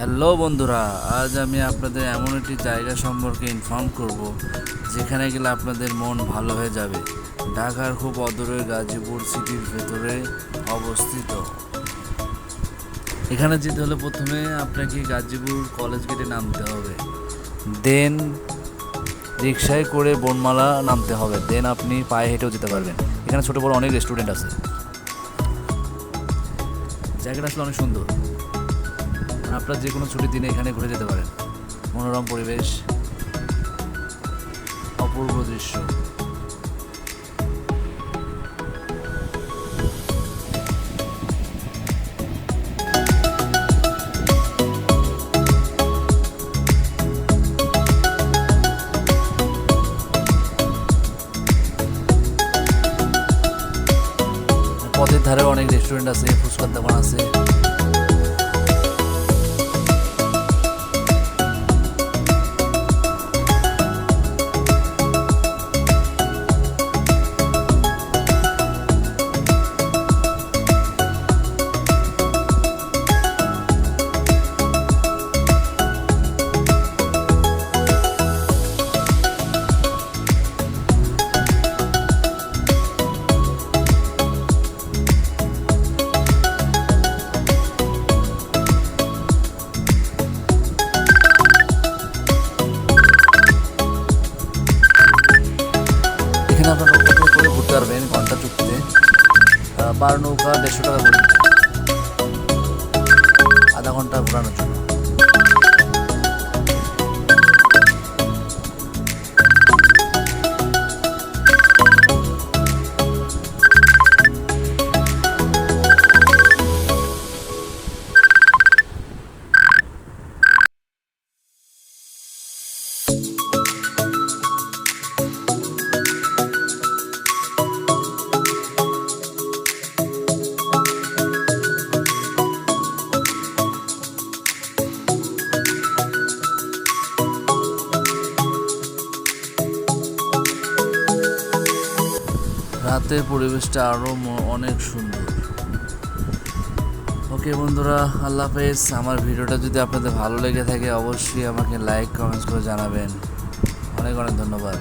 Hello বন্ধুরা, আজ আমি আপনাদের এমন একটি জায়গা সম্পর্কে ইনফর্ম করব, যেখানে গেলে আপনাদের মন ভালো হয়ে যাবে। ঢাকার খুব অদূরে গাজীপুর সিটির ভেতরে অবস্থিত। এখানে যেতে হলে প্রথমে আপনাকে গাজীপুর কলেজ গেটে নামতে হবে। দেন রিক্সায় করে বনমালা নামতে হবে। দেন আপনি পায়ে হেঁটেও যেতে পারবেন। এখানে ছোটো বড় অনেক রেস্টুরেন্ট আছে। জায়গাটা আসলে অনেক সুন্দর। আপনারা যে কোনো ছুটির দিনে এখানে ঘুরে যেতে পারেন। মনোরম পরিবেশ, অপূর্ব দৃশ্য। পথের ধারে অনেক রেস্টুরেন্ট আছে, ফুচকার দোকান আছে। আপনার নৌকা করে ঘুরতে পারবেন ঘণ্টা চুক্তিতে? বারো নৌকা দেড়শো টাকা করে। আধা ঘণ্টা ঘোরানোর জন্য। রাতের পরিবেশটা আরও অনেক সুন্দর। ওকে বন্ধুরা, আল্লাহ হাফেজ। আমার ভিডিওটা যদি আপনাদের ভালো লেগে থাকে, অবশ্যই আমাকে লাইক কমেন্টস করে জানাবেন। অনেক অনেক ধন্যবাদ।